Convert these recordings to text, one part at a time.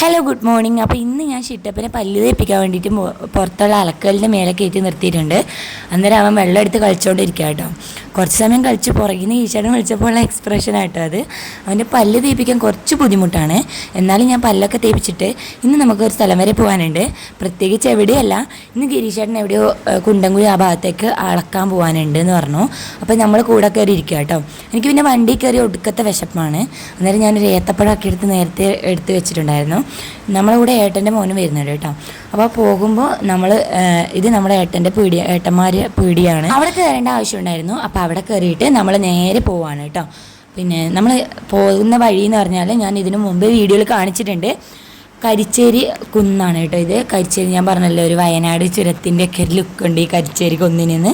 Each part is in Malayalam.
ഹലോ ഗുഡ് മോർണിംഗ് അപ്പോൾ ഇന്ന് ഞാൻ ഷിട്ടപ്പിനെ പല്ല് തേപ്പിക്കാൻ വേണ്ടിയിട്ട് പുറത്തുള്ള അലക്കലിന്റെ മേലെ കയറ്റി നിർത്തിയിട്ടുണ്ട്. അന്നേരം അവൻ വെള്ളം എടുത്ത് കളിച്ചുകൊണ്ടിരിക്കുക കേട്ടോ. കുറച്ച് സമയം കളിച്ച് പുറകിൽ നിന്ന് ഈശാടം വിളിച്ചപ്പോഴുള്ള എക്സ്പ്രഷൻ ആട്ടോ അത്. അവന്റെ പല്ല് തേപ്പിക്കാൻ കുറച്ച് ബുദ്ധിമുട്ടാണ്. എന്നാലും ഞാൻ പല്ലൊക്കെ തേപ്പിച്ചിട്ട് ഇന്ന് നമുക്ക് ഒരു സ്ഥലം വരെ പോകാനുണ്ട് പ്രത്യേകിച്ച് എവിടെയല്ല ഇന്ന് ഗിരീഷേട്ടൻ എവിടെയോ കുണ്ടംകുഴി ആ ഭാഗത്തേക്ക് അളക്കാൻ പോകാനുണ്ട് എന്ന് പറഞ്ഞു. അപ്പോൾ നമ്മൾ കൂടെ കയറി ഇരിക്കുക കേട്ടോ. എനിക്ക് പിന്നെ വണ്ടി കയറി ഒടുക്കത്തെ വിശപ്പാണ്. അന്നേരം ഞാനൊരു ഏത്തപ്പഴമൊക്കെ എടുത്ത് നേരത്തെ എടുത്ത് വെച്ചിട്ടുണ്ടായിരുന്നു. നമ്മളെ കൂടെ ഏട്ടന്റെ മോനും വരുന്നുണ്ട് കേട്ടോ. അപ്പോൾ പോകുമ്പോൾ നമ്മൾ ഇത് നമ്മുടെ ഏട്ടന്റെ പീടിയ ഏട്ടന്മാർ പീടിയാണ്. അവിടെ കയറേണ്ട ആവശ്യമുണ്ടായിരുന്നു. അപ്പോൾ അവിടെ കയറിയിട്ട് നമ്മൾ നേരെ പോവാണ് കേട്ടോ. പിന്നെ നമ്മൾ പോകുന്ന വഴി എന്ന് പറഞ്ഞാൽ ഞാൻ ഇതിനു മുമ്പ് വീഡിയോയിൽ കാണിച്ചിട്ടുണ്ട്. കരിച്ചേരി കുന്നാണ് കേട്ടോ ഇത്. കരിച്ചേരി ഞാൻ പറഞ്ഞല്ലോ ഒരു വയനാട് ചുരത്തിന്റെ ഒക്കെ ലുക്ക് ഉണ്ട് ഈ കരിച്ചേരി കുന്നിനിന്ന്.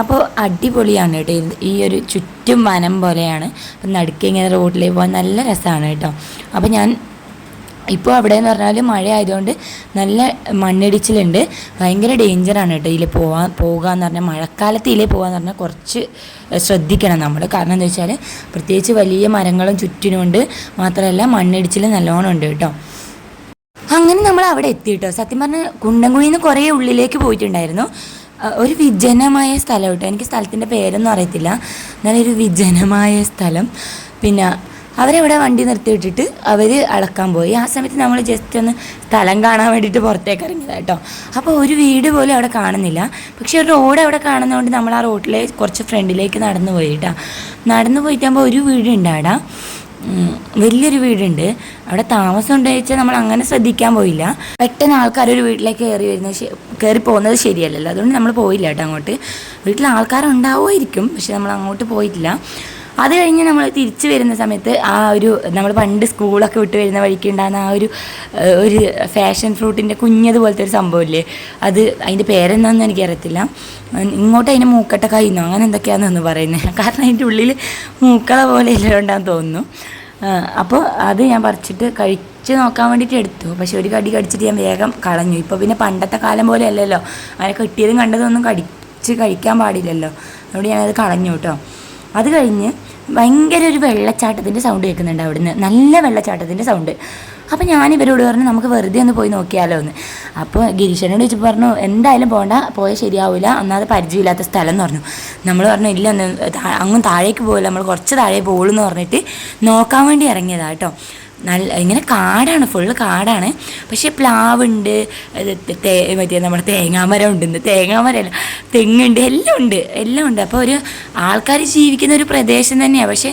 അപ്പോൾ അടിപൊളിയാണ് കേട്ടോ ഈ ഒരു ചുറ്റും വനം പോലെയാണ്. അപ്പം നടുക്കിങ്ങനെ റോഡിൽ പോകാൻ നല്ല രസമാണ് കേട്ടോ. അപ്പോൾ ഞാൻ ഇപ്പോൾ അവിടെ എന്ന് പറഞ്ഞാൽ മഴ ആയതുകൊണ്ട് നല്ല മണ്ണിടിച്ചിലുണ്ട്. ഭയങ്കര ഡേഞ്ചറാണ് കേട്ടോ ഇതിൽ പോകാൻ പോകുക എന്ന് പറഞ്ഞാൽ മഴക്കാലത്ത് ഇതിലെ പോകാന്ന് പറഞ്ഞാൽ കുറച്ച് ശ്രദ്ധിക്കണം നമ്മൾ കാരണം എന്താ വെച്ചാൽ പ്രത്യേകിച്ച് വലിയ മരങ്ങളും ചുറ്റിനുമുണ്ട് മാത്രമല്ല മണ്ണിടിച്ചിൽ നല്ലോണം ഉണ്ട് കേട്ടോ. അങ്ങനെ നമ്മൾ അവിടെ എത്തി കേട്ടോ. സത്യം പറഞ്ഞാൽ കുണ്ടൻകുഴിയിൽ നിന്ന് കുറേ ഉള്ളിലേക്ക് പോയിട്ടുണ്ടായിരുന്നു. ഒരു വിജനമായ സ്ഥലം കേട്ടോ. എനിക്ക് സ്ഥലത്തിന്റെ പേരൊന്നും അറിയത്തില്ല. നല്ലൊരു വിജനമായ സ്ഥലം. പിന്നെ അവരവിടെ വണ്ടി നിർത്തിയിട്ടിട്ട് അവർ അളക്കാൻ പോയി. ആ സമയത്ത് നമ്മൾ ജസ്റ്റ് ഒന്ന് സ്ഥലം കാണാൻ വേണ്ടിയിട്ട് പുറത്തേക്ക് ഇറങ്ങിയതാണ് കേട്ടോ അപ്പോൾ ഒരു വീട് പോലും അവിടെ കാണുന്നില്ല. പക്ഷേ ഒരു റോഡ് അവിടെ കാണുന്നതുകൊണ്ട് നമ്മൾ ആ റോഡിലെ കുറച്ച് ഫ്രണ്ടിലേക്ക് നടന്നു പോയി കേട്ടോ നടന്നു പോയിട്ടാകുമ്പോൾ ഒരു വീട് അവിടെ ഉം, വലിയൊരു വീടുണ്ട്. അവിടെ താമസം ഉണ്ടോ നമ്മൾ അങ്ങനെ ശ്രദ്ധിക്കാൻ പോയില്ല. പെട്ടെന്ന് ആൾക്കാർ ഒരു വീട്ടിലേക്ക് കയറി വരുന്നത് കയറി പോകുന്നത് ശരിയല്ലല്ലോ. അതുകൊണ്ട് നമ്മൾ പോയില്ല കേട്ടോ അങ്ങോട്ട്. വീട്ടിൽ ആൾക്കാരുണ്ടാവുമായിരിക്കും. പക്ഷെ നമ്മൾ അങ്ങോട്ട് പോയിട്ടില്ല. അത് കഴിഞ്ഞ് നമ്മൾ തിരിച്ചു വരുന്ന സമയത്ത് ആ ഒരു നമ്മൾ പണ്ട് സ്കൂളൊക്കെ വിട്ട് വരുന്ന വഴിക്ക് ഉണ്ടാകുന്ന ആ ഒരു ഒരു ഫാഷൻ ഫ്രൂട്ടിന്റെ കുഞ്ഞതുപോലത്തെ ഒരു സംഭവമില്ലേ? അത് അതിന്റെ പേരെന്താണെന്ന് എനിക്കറിയത്തില്ല. ഇങ്ങോട്ട് അതിന് മൂക്കട്ട കൈന്നോ അങ്ങനെ എന്തൊക്കെയാണെന്നൊന്ന് പറയുന്നത് കാരണം അതിന്റെ ഉള്ളിൽ മൂക്കള പോലെ എല്ലാം ഇല്ലാണ്ടാന്ന് തോന്നുന്നു. അപ്പോൾ അത് ഞാൻ പറിച്ചിട്ട് കഴിച്ച് നോക്കാൻ വേണ്ടിയിട്ട് എടുത്തു. പക്ഷെ ഒരു കടി കടിച്ചിട്ട് ഞാൻ വേഗം കളഞ്ഞു. ഇപ്പോൾ പിന്നെ പണ്ടത്തെ കാലം പോലെ അല്ലല്ലോ. അങ്ങനെ കിട്ടിയതും കണ്ടതൊന്നും കടിച്ച് കഴിക്കാൻ പാടില്ലല്ലോ. അതുകൊണ്ട് ഞാനത് കളഞ്ഞു കേട്ടോ. അത് കഴിഞ്ഞ് ഭയങ്കര ഒരു വെള്ളച്ചാട്ടത്തിന്റെ സൗണ്ട് കേൾക്കുന്നുണ്ട് അവിടുന്ന്. നല്ല വെള്ളച്ചാട്ടത്തിന്റെ സൗണ്ട് അപ്പോൾ ഞാൻ ഇവരോട് പറഞ്ഞു നമുക്ക് വെറുതെ ഒന്ന് പോയി നോക്കിയാലോ എന്ന്. അപ്പോൾ ഗിരീഷനോട് ചോദിച്ചപ്പോൾ പറഞ്ഞു എന്തായാലും പോകണ്ട പോയാൽ ശരിയാവില്ല ഒന്നാമത് പരിചയമില്ലാത്ത സ്ഥലം എന്ന് പറഞ്ഞു. നമ്മൾ പറഞ്ഞു ഇല്ല അങ്ങ് താഴേക്ക് പോകില്ല നമ്മൾ കുറച്ച് താഴേ പോകുള്ളൂ എന്ന് പറഞ്ഞിട്ട് നോക്കാൻ വേണ്ടി ഇറങ്ങിയതാണ് കേട്ടോ. നല്ല ഇങ്ങനെ കാടാണ് ഫുള്ള് കാടാണ്. പക്ഷേ പ്ലാവുണ്ട് തേ മറ്റേ നമ്മുടെ തേങ്ങാമരം ഉണ്ട് തേങ്ങാമരം തേങ്ങാമരമല്ല തെങ്ങുണ്ട് എല്ലാം ഉണ്ട് എല്ലാം ഉണ്ട്. അപ്പോൾ ഒരു ആൾക്കാർ ജീവിക്കുന്ന ഒരു പ്രദേശം തന്നെയാണ് പക്ഷേ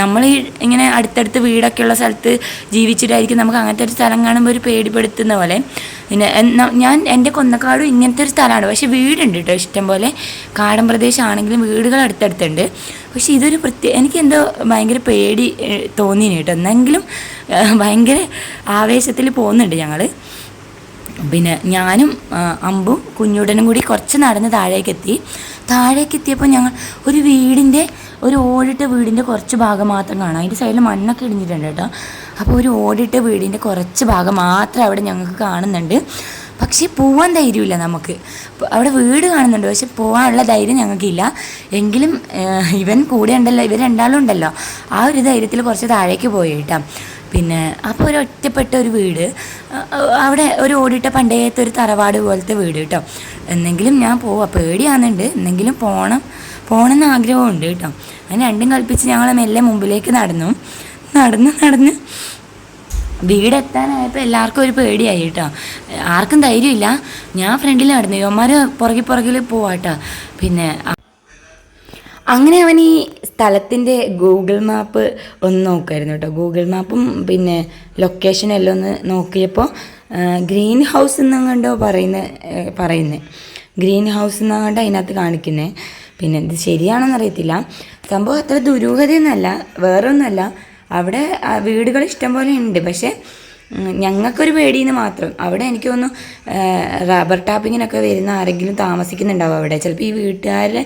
നമ്മൾ ഈ ഇങ്ങനെ അടുത്തടുത്ത് വീടൊക്കെ ഉള്ള സ്ഥലത്ത് ജീവിച്ചിട്ടായിരിക്കും നമുക്ക് അങ്ങനത്തെ ഒരു സ്ഥലം കാണുമ്പോൾ ഒരു പേടിപ്പെടുത്തുന്ന പോലെ. പിന്നെ ഞാൻ എന്റെ കൊന്നക്കാടും ഇങ്ങനത്തെ ഒരു സ്ഥലമാണ്. പക്ഷേ വീടുണ്ട് കേട്ടോ ഇഷ്ടംപോലെ കാടൻ പ്രദേശമാണെങ്കിലും വീടുകൾ അടുത്തടുത്തുണ്ട്. പക്ഷേ ഇതൊരു പ്രത്യേക എനിക്ക് എന്തോ ഭയങ്കര പേടി തോന്നിന് കേട്ടോ. എന്നെങ്കിലും ഭയങ്കര ആവേശത്തിൽ പോകുന്നുണ്ട് ഞങ്ങൾ പിന്നെ ഞാനും അമ്പും കുഞ്ഞുടനും കൂടി കുറച്ച് നടന്ന് താഴേക്ക് എത്തി താഴേക്ക് എത്തിയപ്പോൾ ഞങ്ങൾ ഒരു വീടിന്റെ ഒരു ഓടിട്ട വീടിന്റെ കുറച്ച് ഭാഗം മാത്രം കാണാം. അതിന്റെ സൈഡിൽ മണ്ണൊക്കെ ഇടിഞ്ഞിട്ടുണ്ട് കേട്ടോ. അപ്പോൾ ഒരു ഓടിട്ട വീടിന്റെ കുറച്ച് ഭാഗം മാത്രം അവിടെ ഞങ്ങൾക്ക് കാണുന്നുണ്ട്. പക്ഷേ പോവാൻ ധൈര്യമില്ല നമുക്ക്. അവിടെ വീട് കാണുന്നുണ്ട്. പക്ഷെ പോകാനുള്ള ധൈര്യം ഞങ്ങൾക്കില്ല. എങ്കിലും ഇവൻ കൂടെ ഉണ്ടല്ലോ. ഇവർ രണ്ടാളും ഉണ്ടല്ലോ. ആ ഒരു ധൈര്യത്തിൽ കുറച്ച് താഴേക്ക് പോയി കേട്ടോ പിന്നെ അപ്പോൾ ഒരു ഒറ്റപ്പെട്ട ഒരു വീട്. അവിടെ ഒരു ഓടിട്ട പണ്ടേത്തെ ഒരു തറവാട് പോലത്തെ വീട് കേട്ടോ. എന്നെങ്കിലും ഞാൻ പോവാ. പേടിയാകുന്നുണ്ട് എന്നെങ്കിലും പോകണം പോകണമെന്ന് ആഗ്രഹമുണ്ട് കേട്ടോ. അങ്ങനെ രണ്ടും കൽപ്പിച്ച് ഞങ്ങൾ മെല്ലെ മുമ്പിലേക്ക് നടന്നു. നടന്ന് നടന്ന് വീടെത്താനായപ്പോൾ എല്ലാവർക്കും ഒരു പേടിയായി കേട്ടോ. ആർക്കും ധൈര്യമില്ല. ഞാൻ ഫ്രണ്ടിൽ നടന്നു. യുവന്മാർ പുറകിൽ പുറകിൽ പോവാട്ടോ. പിന്നെ അങ്ങനെ അവൻ ഈ സ്ഥലത്തിന്റെ ഗൂഗിൾ മാപ്പ് ഒന്ന് നോക്കുമായിരുന്നു കേട്ടോ. ഗൂഗിൾ മാപ്പും പിന്നെ ലൊക്കേഷൻ എല്ലാം ഒന്ന് നോക്കിയപ്പോൾ ഗ്രീൻ ഹൗസ് എന്നും കണ്ടോ പറയുന്ന പറയുന്നത് ഗ്രീൻ ഹൗസ് എന്നാ കണ്ട് അതിനകത്ത് കാണിക്കുന്നത് പിന്നെ ഇത് ശരിയാണെന്ന് സംഭവം അത്ര ദുരൂഹതയൊന്നുമല്ല. വേറെ ഒന്നുമല്ല അവിടെ വീടുകൾ ഇഷ്ടംപോലെ ഉണ്ട്. പക്ഷേ ഞങ്ങൾക്കൊരു പേടിയെന്ന് മാത്രം. അവിടെ എനിക്ക് തോന്നുന്നു റബ്ബർ ടാപ്പിങ്ങിനൊക്കെ വരുന്ന ആരെങ്കിലും താമസിക്കുന്നുണ്ടാവും അവിടെ. ചിലപ്പോൾ ഈ വീട്ടുകാരുടെ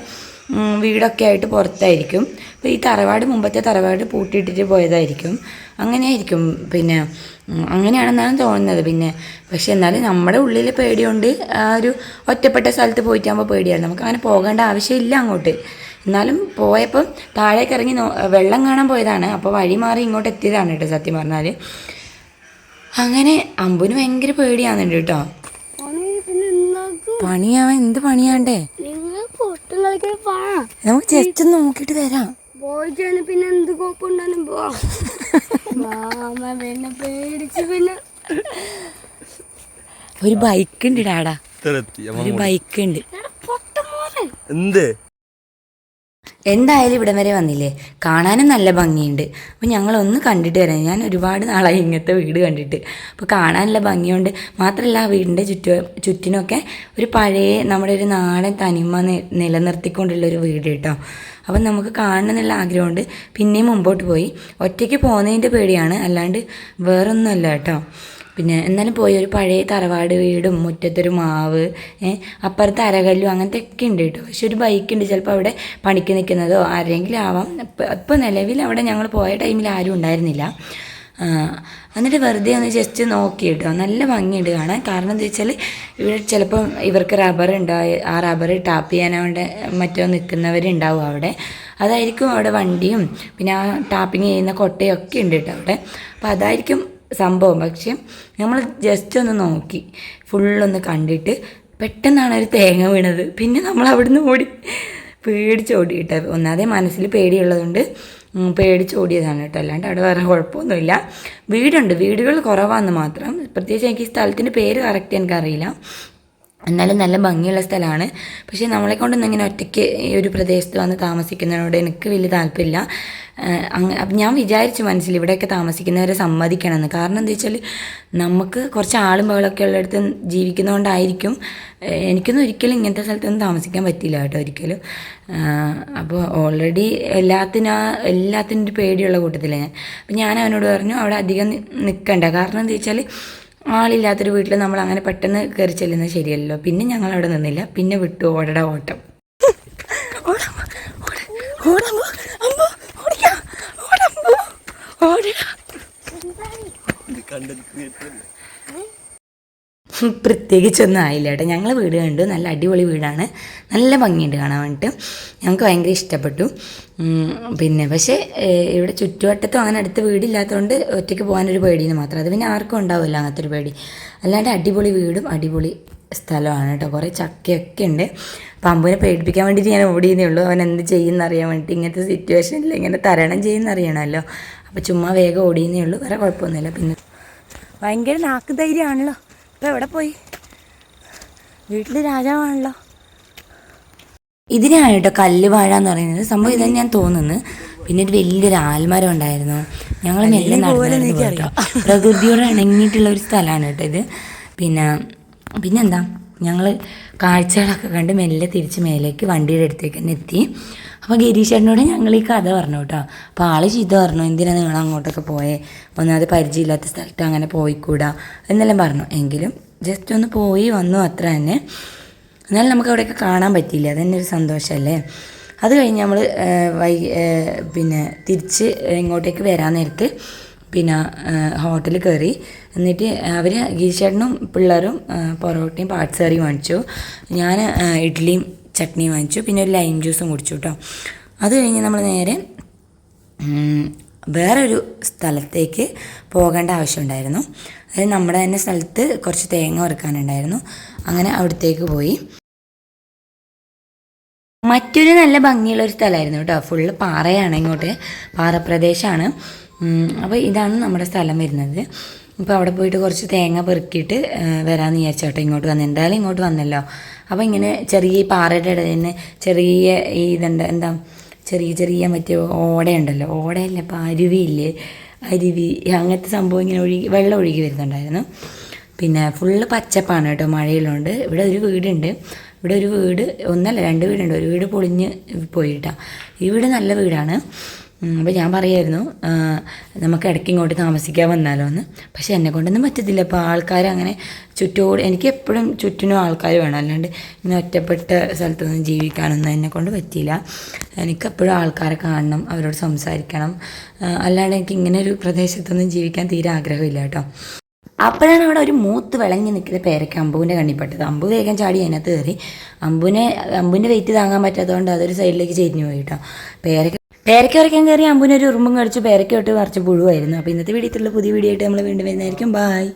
വീടൊക്കെ ആയിട്ട് പുറത്തായിരിക്കും. അപ്പോൾ ഈ തറവാട് മുമ്പത്തെ തറവാട് പൂട്ടിയിട്ടിട്ട് പോയതായിരിക്കും. അങ്ങനെയായിരിക്കും. പിന്നെ അങ്ങനെയാണെന്നാണ് തോന്നുന്നത്. പിന്നെ പക്ഷെ എന്നാലും നമ്മുടെ ഉള്ളിൽ പേടിയുണ്ട്. ആ ഒരു ഒറ്റപ്പെട്ട സ്ഥലത്ത് പോയിട്ടാകുമ്പോൾ പേടിയാണ്. നമുക്ക് അങ്ങനെ പോകേണ്ട ആവശ്യമില്ല അങ്ങോട്ട്. എന്നാലും പോയപ്പം താഴേക്ക് ഇറങ്ങി നോ വെള്ളം കാണാൻ പോയതാണ്. അപ്പോൾ വഴി മാറി ഇങ്ങോട്ട് എത്തിയതാണ് കേട്ടോ സത്യം പറഞ്ഞാൽ അങ്ങനെ അമ്പുന് ഭയങ്കര പേടിയാണെന്നുണ്ട് കേട്ടോ. പണിയാവാൻ എന്ത് പണിയാണ്ടേ? നമുക്ക് ജസ്റ്റ് നോക്കിട്ട് നോക്കിയിട്ട് വരാം. പോയിട്ടാണ് പിന്നെ എന്ത് കോപ്പുണ്ടാലും പിന്നെ പേടിച്ച് പിന്നെ. ഒരു ബൈക്ക് ഉണ്ട് ഡാടാ ഒരു ബൈക്ക് ഉണ്ട്. എടാ പൊട്ട മോനെ. എന്ത്? എന്തായാലും ഇവിടം വരെ വന്നില്ലേ? കാണാനും നല്ല ഭംഗിയുണ്ട്. അപ്പോൾ ഞങ്ങളൊന്ന് കണ്ടിട്ട് വരാം. ഞാൻ ഒരുപാട് നാളായി ഇങ്ങനത്തെ വീട് കണ്ടിട്ട്. അപ്പോൾ കാണാനുള്ള ഭംഗിയുണ്ട്. മാത്രമല്ല ആ വീടിന്റെ ചുറ്റു ചുറ്റിനൊക്കെ ഒരു പഴയ നമ്മുടെ ഒരു നാടൻ തനിമ നിലനിർത്തിക്കൊണ്ടുള്ള ഒരു വീട് കേട്ടോ. അപ്പം നമുക്ക് കാണണം എന്നുള്ള ആഗ്രഹമുണ്ട്. പിന്നെയും മുമ്പോട്ട് പോയി. ഒറ്റയ്ക്ക് പോകുന്നതിന്റെ പേടിയാണ്. അല്ലാണ്ട് വേറൊന്നുമല്ല കേട്ടോ. പിന്നെ എന്നാലും പോയി ഒരു പഴയ തറവാട് വീടും മുറ്റത്തൊരു മാവ് അപ്പുറത്ത് അരകല്ലും അങ്ങനത്തെ ഒക്കെ ഉണ്ട് കേട്ടോ. പക്ഷെ ഒരു ബൈക്ക് ഉണ്ട്. ചിലപ്പോൾ അവിടെ പണിക്ക് നിൽക്കുന്നതോ ആരെങ്കിലും ആവാം. ഇപ്പം ഇപ്പം നിലവിൽ അവിടെ ഞങ്ങൾ പോയ ടൈമിൽ ആരും ഉണ്ടായിരുന്നില്ല. എന്നിട്ട് വെറുതെ ഒന്ന് ജസ്റ്റ് നോക്കി കേട്ടോ. നല്ല ഭംഗിയുണ്ട് കാണാൻ. കാരണം എന്താ വെച്ചാൽ ഇവിടെ ചിലപ്പം ഇവർക്ക് റബ്ബർ ഉണ്ടായി ആ റബ്ബർ ടാപ്പ് ചെയ്യാനവിടെ മറ്റോ നിൽക്കുന്നവരുണ്ടാവും അവിടെ. അതായിരിക്കും അവിടെ വണ്ടിയും പിന്നെ ആ ടാപ്പിങ് ചെയ്യുന്ന കൊട്ടയൊക്കെ ഉണ്ട് കേട്ടോ അവിടെ. അപ്പോൾ അതായിരിക്കും സംഭവം. പക്ഷേ നമ്മൾ ജസ്റ്റ് ഒന്ന് നോക്കി. ഫുള്ളൊന്ന് കണ്ടിട്ട് പെട്ടെന്നാണ് ഒരു തേങ്ങ വീണത്. പിന്നെ നമ്മൾ അവിടുന്ന് ഓടി പേടിച്ചോടി കേട്ടോ ഒന്നാതെ മനസ്സിൽ പേടിയുള്ളതുകൊണ്ട് പേടിച്ചോടിയതാണ് കേട്ടോ. അല്ലാണ്ട് അവിടെ വേറെ കുഴപ്പമൊന്നുമില്ല. വീടുണ്ട്. വീടുകൾ കുറവാന്ന് മാത്രം. പ്രത്യേകിച്ച് എനിക്ക് ഈ സ്ഥലത്തിന്റെ പേര് കറക്റ്റ് എനിക്കറിയില്ല എന്നാലും നല്ല ഭംഗിയുള്ള സ്ഥലമാണ്. പക്ഷേ നമ്മളെ കൊണ്ടൊന്നും ഇങ്ങനെ ഒറ്റയ്ക്ക് ഈ ഒരു പ്രദേശത്ത് വന്ന് താമസിക്കുന്നതിനോട് എനിക്ക് വലിയ താല്പര്യമില്ല. അങ്ങ് അപ്പം ഞാൻ വിചാരിച്ചു മനസ്സിൽ ഇവിടെയൊക്കെ താമസിക്കുന്നവരെ സമ്മതിക്കണമെന്ന്. കാരണം എന്താ വെച്ചാൽ നമുക്ക് കുറച്ച് ആളും ബഹളമൊക്കെ ഉള്ളിടത്ത് ജീവിക്കുന്നതുകൊണ്ടായിരിക്കും. എനിക്കൊന്നും ഒരിക്കലും ഇങ്ങനത്തെ സ്ഥലത്തൊന്നും താമസിക്കാൻ പറ്റില്ല കേട്ടോ ഒരിക്കലും. അപ്പോൾ ഓൾറെഡി എല്ലാത്തിനും എല്ലാത്തിന്റെ പേടിയുള്ള കൂട്ടത്തിലാണ് ഞാൻ. അപ്പം ഞാൻ അവനോട് പറഞ്ഞു അവിടെ അധികം നിൽക്കണ്ട കാരണം എന്താ വെച്ചാൽ ആളില്ലാത്തൊരു വീട്ടിൽ നമ്മൾ അങ്ങനെ പെട്ടെന്ന് കയറി ചെല്ലുന്നത് ശരിയല്ലോ പിന്നെ ഞങ്ങൾ അവിടെ നിന്നില്ല. പിന്നെ വിട്ടു ഓടട ഓട്ടം. പ്രത്യേകിച്ചൊന്നും ആയില്ല കേട്ടോ. ഞങ്ങൾ വീട് കണ്ടു. നല്ല അടിപൊളി വീടാണ്. നല്ല ഭംഗിയുണ്ട് കാണാൻ വേണ്ടിയിട്ട് ഞങ്ങൾക്ക് ഭയങ്കര ഇഷ്ടപ്പെട്ടു. പിന്നെ പക്ഷേ ഇവിടെ ചുറ്റുവട്ടത്തും അങ്ങനെ അടുത്ത് വീടില്ലാത്തതുകൊണ്ട് ഒറ്റയ്ക്ക് പോകാനൊരു പേടിയെന്ന് മാത്രം. അത് പിന്നെ ആർക്കും ഉണ്ടാവില്ല അങ്ങനത്തെ ഒരു പേടി. അല്ലാണ്ട് അടിപൊളി വീടും അടിപൊളി സ്ഥലമാണ് കേട്ടോ. കുറേ ചക്കയൊക്കെ ഉണ്ട്. അപ്പോൾ അമ്പുവിനെ പേടിപ്പിക്കാൻ വേണ്ടിയിട്ട് ഞാൻ ഓടിയതേ ഉള്ളൂ. അവൻ എന്ത് ചെയ്യുന്ന അറിയാൻ വേണ്ടിയിട്ട് ഇങ്ങനത്തെ സിറ്റുവേഷനിൽ ഇങ്ങനെ തരണം ചെയ്യുന്ന അറിയണമല്ലോ. അപ്പോൾ ചുമ്മാ വേഗം ഓടിയെന്നേ ഉള്ളൂ. വേറെ കുഴപ്പമൊന്നുമില്ല. പിന്നെ ഭയങ്കര നാക്ക് ധൈര്യമാണല്ലോ. ഇപ്പം എവിടെ പോയി? വീട്ടിൽ രാജാവാണല്ലോ. ഇതിനാണ് കേട്ടോ കല്ല് വാഴ എന്ന് പറയുന്നത്. സംഭവം ഇതെന്ന് ഞാൻ തോന്നുന്നു. പിന്നെ ഒരു വലിയൊരു ആൽമരം ഉണ്ടായിരുന്നു. ഞങ്ങൾ മെല്ലെ നടന്നു കേട്ടോ പ്രകൃതിയോട് ഇണങ്ങിയിട്ടുള്ള ഒരു സ്ഥലമാണ് കേട്ടോ ഇത്. പിന്നെ പിന്നെന്താ? ഞങ്ങൾ കാഴ്ചകളൊക്കെ കണ്ട് മെല്ലെ തിരിച്ച് മേലേക്ക് വണ്ടിയുടെ അടുത്തേക്ക് തന്നെ എത്തി. അപ്പോൾ ഗിരീഷേട്ടനോട് ഞങ്ങൾ ഈ കഥ പറഞ്ഞു കേട്ടോ. അപ്പോൾ ആൾ ചീത്ത പറഞ്ഞു എന്തിനാണ് നിങ്ങൾ അങ്ങോട്ടൊക്കെ പോയേ? ഒന്നാമത് പരിചയമില്ലാത്ത സ്ഥലത്ത് അങ്ങനെ പോയിക്കൂടാ? എന്നെല്ലാം പറഞ്ഞു. എങ്കിലും ജസ്റ്റ് ഒന്ന് പോയി വന്നു അത്ര തന്നെ. എന്നാലും നമുക്ക് അവിടെയൊക്കെ കാണാൻ പറ്റിയില്ല. അതന്നെ ഒരു സന്തോഷമല്ലേ അത് കഴിഞ്ഞ് നമ്മൾ വൈ പിന്നെ തിരിച്ച് ഇങ്ങോട്ടേക്ക് വരാൻ നേരത്ത് പിന്നെ ഹോട്ടലിൽ കയറി. എന്നിട്ട് അവർ ഗീശേട്ടനും പിള്ളേരും പൊറോട്ടയും പാട്സ് കറിയും വാങ്ങിച്ചു. ഞാൻ ഇഡ്ഡലിയും ചട്നിയും വാങ്ങിച്ചു. പിന്നെ ഒരു ലൈം ജ്യൂസും കുടിച്ചു കേട്ടോ അത് കഴിഞ്ഞ് നമ്മൾ നേരെ വേറൊരു സ്ഥലത്തേക്ക് പോകേണ്ട ആവശ്യമുണ്ടായിരുന്നു അതായത് നമ്മുടെ തന്നെ സ്ഥലത്ത് കുറച്ച് തേങ്ങ വറുക്കാനുണ്ടായിരുന്നു. അങ്ങനെ അവിടത്തേക്ക് പോയി. മറ്റൊരു നല്ല ഭംഗിയുള്ള ഒരു സ്ഥലമായിരുന്നു കേട്ടോ ഫുള്ള് പാറയാണ് ഇങ്ങോട്ട്. പാറപ്രദേശമാണ് അപ്പോൾ ഇതാണ് നമ്മുടെ സ്ഥലം വരുന്നത്. ഇപ്പോൾ അവിടെ പോയിട്ട് കുറച്ച് തേങ്ങ പെറുക്കിയിട്ട് വരാമെന്ന് വിചാരിച്ചോട്ടോ ഇങ്ങോട്ട് വന്ന്. എന്തായാലും ഇങ്ങോട്ട് വന്നല്ലോ. അപ്പോൾ ഇങ്ങനെ ചെറിയ ഈ പാറയുടെ ഇടയിൽ നിന്ന് ചെറിയ ഈ ഇതുണ്ട് എന്താ ചെറിയ ചെറിയ മറ്റേ ഓടയുണ്ടല്ലോ. ഓടയല്ല ഇപ്പോൾ അരുവിയില്ലേ? അരുവി അങ്ങനത്തെ സംഭവം ഇങ്ങനെ ഒഴുകി വെള്ളം ഒഴുകി വരുന്നുണ്ടായിരുന്നു. പിന്നെ ഫുള്ള് പച്ചപ്പാണ് കേട്ടോ മഴയുള്ളതുകൊണ്ട് ഇവിടെ ഒരു വീടുണ്ട്. ഇവിടെ ഒരു വീട് ഒന്നല്ല രണ്ട് വീടുണ്ട്. ഒരു വീട് പൊളിഞ്ഞ് പോയിട്ടാണ് ഈ വീട് നല്ല വീടാണ്. അപ്പോൾ ഞാൻ പറയായിരുന്നു നമുക്ക് ഇടയ്ക്ക് ഇങ്ങോട്ട് താമസിക്കാൻ വന്നാലോ എന്ന്. പക്ഷേ എന്നെ കൊണ്ടൊന്നും പറ്റത്തില്ല. അപ്പോൾ ആൾക്കാർ അങ്ങനെ ചുറ്റോട് എനിക്ക് എപ്പോഴും ചുറ്റിനും ആൾക്കാർ വേണം. അല്ലാണ്ട് ഇങ്ങനെ ഒറ്റപ്പെട്ട സ്ഥലത്തൊന്നും ജീവിക്കാനൊന്നും എന്നെ കൊണ്ട് പറ്റിയില്ല. എനിക്ക് എപ്പോഴും ആൾക്കാരെ കാണണം അവരോട് സംസാരിക്കണം. അല്ലാണ്ട് എനിക്ക് ഇങ്ങനെ ഒരു പ്രദേശത്തൊന്നും ജീവിക്കാൻ തീരെ ആഗ്രഹമില്ല കേട്ടോ. അപ്പോഴാണ് അവിടെ ഒരു മൂത്ത് വിളഞ്ഞ് നിൽക്കുന്ന പേരയ്ക്ക് അമ്പുവിന്റെ കണ്ണിപ്പെട്ടത് അമ്പു വേഗം ചാടി അതിനകത്ത് കയറി. അമ്പുവിനെ അമ്പുവിന്റെ വെയിറ്റ് താങ്ങാൻ പറ്റാത്തതുകൊണ്ട് അതൊരു സൈഡിലേക്ക് ചെരിഞ്ഞു പോയി കേട്ടോ. പേരയ്ക്ക പേരയ്ക്ക വരയ്ക്കാൻ കയറി അമ്പുനൊരു ഉറുമ്പും കടിച്ചു പേരയ്ക്ക തൊട്ട് കുറച്ച് പുഴുവായിരുന്നു. അപ്പോൾ ഇന്നത്തെ വീഡിയോത്തിലുള്ള പുതിയ വീഡിയോ ആയിട്ട് നമ്മൾ വീണ്ടും വരുന്നതായിരിക്കും. ബായ്